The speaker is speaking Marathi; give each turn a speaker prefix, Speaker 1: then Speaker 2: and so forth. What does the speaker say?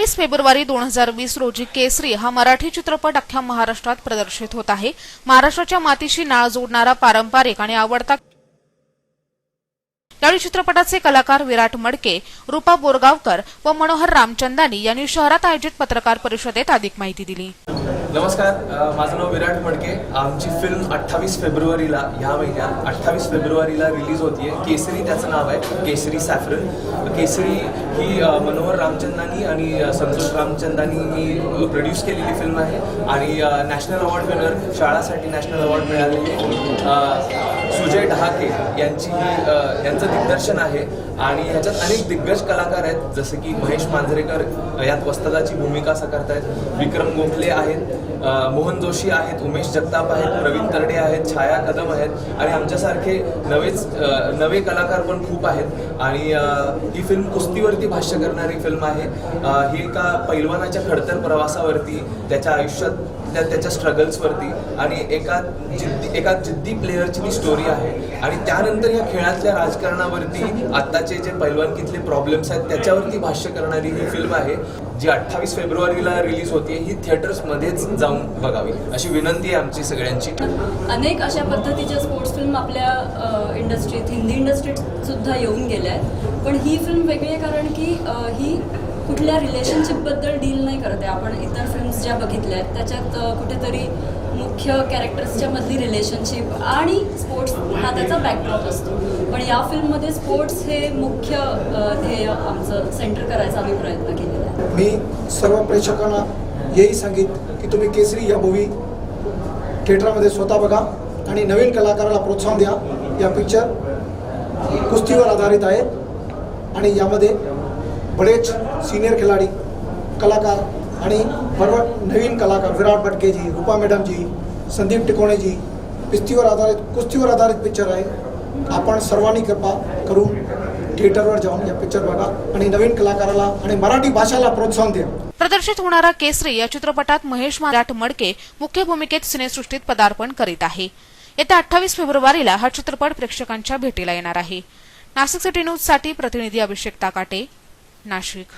Speaker 1: सत्तावीस फेब्रुवारी दोन हजार वीस रोजी केसरी हा मराठी चित्रपट अख्ख्या महाराष्ट्रात प्रदर्शित होत आहे. महाराष्ट्राच्या मातीशी नाळ जोडणारा पारंपरिक आणि आवडता यावेळी चित्रपटाचे कलाकार विराट मडके रुपा बोरगावकर व मनोहर रामचंदानी यांनी शहरात आयोजित पत्रकार परिषदेत अधिक माहिती दिली.
Speaker 2: नमस्कार माझं नाव विराट मडके. आमची फिल्म अठ्ठावीस फेब्रुवारीला ह्या महिन्यात अठ्ठावीस फेब्रुवारीला रिलीज होतीये. केसरी त्याचं नाव आहे केसरी सॅफरन केसरी ही मनोहर रामचंदानी आणि संतोष रामचंदानी प्रोड्यूस केलेली फिल्म आहे. आणि नॅशनल अवॉर्ड विनर शाळासाठी नॅशनल अवॉर्ड मिळालेली सुजय डहाके यांची यांचं दिग्दर्शन आहे. आणि ह्याच्यात अनेक दिग्गज कलाकार आहेत जसे की महेश मांजरेकर यात वस्तादाची भूमिका साकारतायत. विक्रम गोखले आहेत मोहन जोशी आहेत उमेश जगताप आहेत प्रवीण तरडे आहेत छाया कदम आहेत. आणि आमच्यासारखे नवेच नवे कलाकार पण खूप आहेत. आणि ही फिल्म कुस्तीवरती भाष्य करणारी फिल्म आहे. ही एका पैलवानाच्या खडतर प्रवासावरती त्याच्या आयुष्यात त्या त्याच्या स्ट्रगल्सवरती आणि एका जिद्दी एका जिद्दी प्लेयरची ती स्टोरी आहे आणि त्यानंतर या खेळातल्या राजकारणावरती आत्ताचे जे पैलवानकीतले प्रॉब्लेम्स आहेत त्याच्यावरती भाष्य करणारी ही फिल्म आहे जी अठ्ठावीस फेब्रुवारीला रिलीज होते ही थिएटर्समध्येच जाऊन बघावी. अशी विनंती आहे आमची सगळ्यांची.
Speaker 3: अनेक अशा पद्धतीच्या स्पोर्ट्स फिल्म आपल्या इंडस्ट्रीत हिंदी इंडस्ट्रीत सुद्धा येऊन गेल्या आहेत. पण ही फिल्म वेगळी आहे कारण की ही कुठल्या रिलेशनशिपबद्दल डील नाही करत आहे. आपण इतर फिल्म्स ज्या बघितल्या आहेत त्याच्यात कुठेतरी मुख्य कॅरेक्टर्सच्या मधली रिलेशनशिप आणि स्पोर्ट्स हा त्याचा बॅकड्रॉप असतो. पण या फिल्ममध्ये स्पोर्ट्स हे मुख्य ध्येय आमचं सेंटर करायचा आम्ही प्रयत्न केलेला आहे.
Speaker 4: मी सर्व प्रेक्षकांना हेही सांगित की तुम्ही केसरी या मूवी थिएटरमध्ये स्वतः बघा आणि नवीन कलाकाराला प्रोत्साहन द्या. या पिक्चर कुस्तीवर आधारित आहे आणि यामध्ये बरेच सिनियर खिलाडी कलाकार आणि बरोबर नवीन कलाकार विराट भटकेजी रूपा मॅडमजी संदीप टिकोणेजी पिस्तीवर आधारित कुस्तीवर आधारित पिक्चर आहे. आपण सर्वांनी कृपा करून थिएटरवर जाऊन या पिक्चर बघा आणि नवीन कलाकाराला आणि मराठी भाषेला प्रोत्साहन द्या.
Speaker 1: प्रदर्शित होणारा केसरी या चित्रपटात महेश मराठ मडके मुख्य भूमिकेत सिनेसृष्टीत पदार्पण करीत आहे. येत्या अठ्ठावीस फेब्रुवारीला हा चित्रपट प्रेक्षकांच्या भेटीला येणार आहे. नाशिक सिटी न्यूजसाठी प्रतिनिधी अभिषेक ताकाटे. नाशिक